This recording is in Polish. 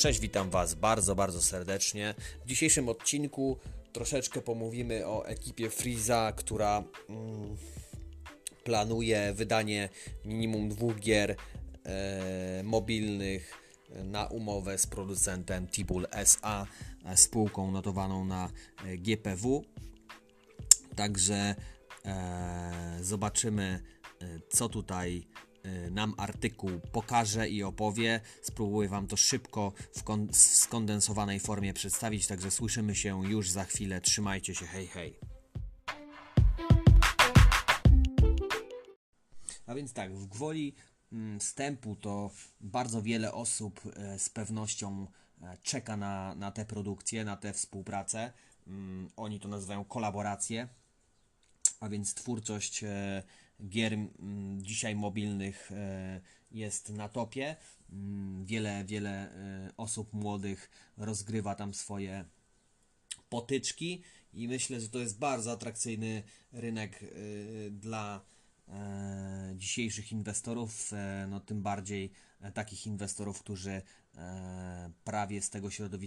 Cześć, witam Was bardzo, bardzo serdecznie. W dzisiejszym odcinku troszeczkę pomówimy o ekipie Freeza, która mm, planuje wydanie minimum dwóch gier e, mobilnych na umowę z producentem Tibul SA, e, spółką notowaną na e, GPW. Także e, zobaczymy, e, co tutaj nam artykuł pokaże i opowie. Spróbuję Wam to szybko w, w skondensowanej formie przedstawić, także słyszymy się już za chwilę. Trzymajcie się, hej, hej. A więc tak, w gwoli mm, wstępu to bardzo wiele osób e, z pewnością e, czeka na, na tę produkcję, na tę współpracę. Mm, Oni to nazywają kolaboracje a więc twórczość e, gier m, dzisiaj mobilnych e, jest na topie. Mm, Wiele, wiele e, osób młodych rozgrywa tam swoje potyczki i myślę, że to jest bardzo atrakcyjny rynek dla dzisiejszych inwestorów, no tym bardziej takich inwestorów, którzy prawie z tego środowiska